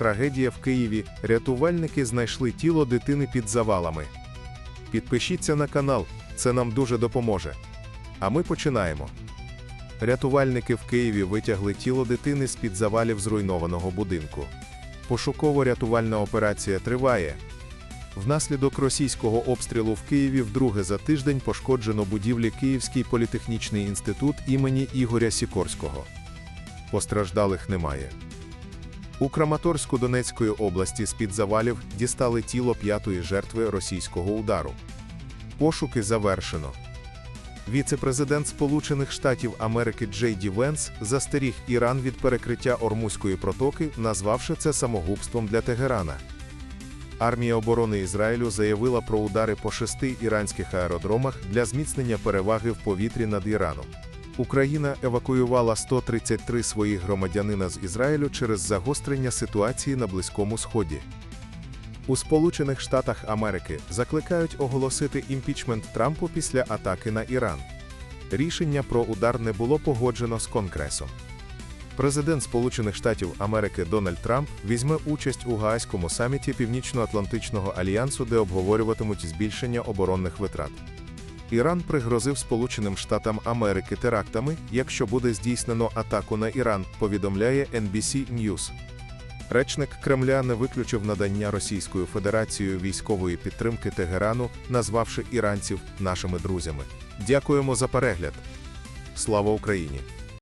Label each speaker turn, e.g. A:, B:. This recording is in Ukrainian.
A: Трагедія в Києві. Рятувальники знайшли тіло дитини під завалами. Підпишіться на канал, це нам дуже допоможе. А ми починаємо. Рятувальники в Києві витягли тіло дитини з-під завалів зруйнованого будинку. Пошуково-рятувальна операція триває. Внаслідок російського обстрілу в Києві вдруге за тиждень пошкоджено будівлі Київський політехнічний інститут імені Ігоря Сікорського. Постраждалих немає. У Краматорську Донецької області з-під завалів дістали тіло п'ятої жертви російського удару. Пошуки завершено. Віце-президент Сполучених Штатів Америки Джей Ді Венс застеріг Іран від перекриття Ормузької протоки, назвавши це самогубством для Тегерана. Армія оборони Ізраїлю заявила про удари по шести іранських аеродромах для зміцнення переваги в повітрі над Іраном. Україна евакуювала 133 своїх громадянина з Ізраїлю через загострення ситуації на Близькому Сході. У Сполучених Штатах Америки закликають оголосити імпічмент Трампу після атаки на Іран. Рішення про удар не було погоджено з Конгресом. Президент Сполучених Штатів Америки Дональд Трамп візьме участь у Гаазькому саміті Північно-Атлантичного альянсу, де обговорюватимуть збільшення оборонних витрат. Іран пригрозив Сполученим Штатам Америки терактами, якщо буде здійснено атаку на Іран, повідомляє NBC News. Речник Кремля не виключив надання Російською Федерацією військової підтримки Тегерану, назвавши іранців нашими друзями. Дякуємо за перегляд. Слава Україні!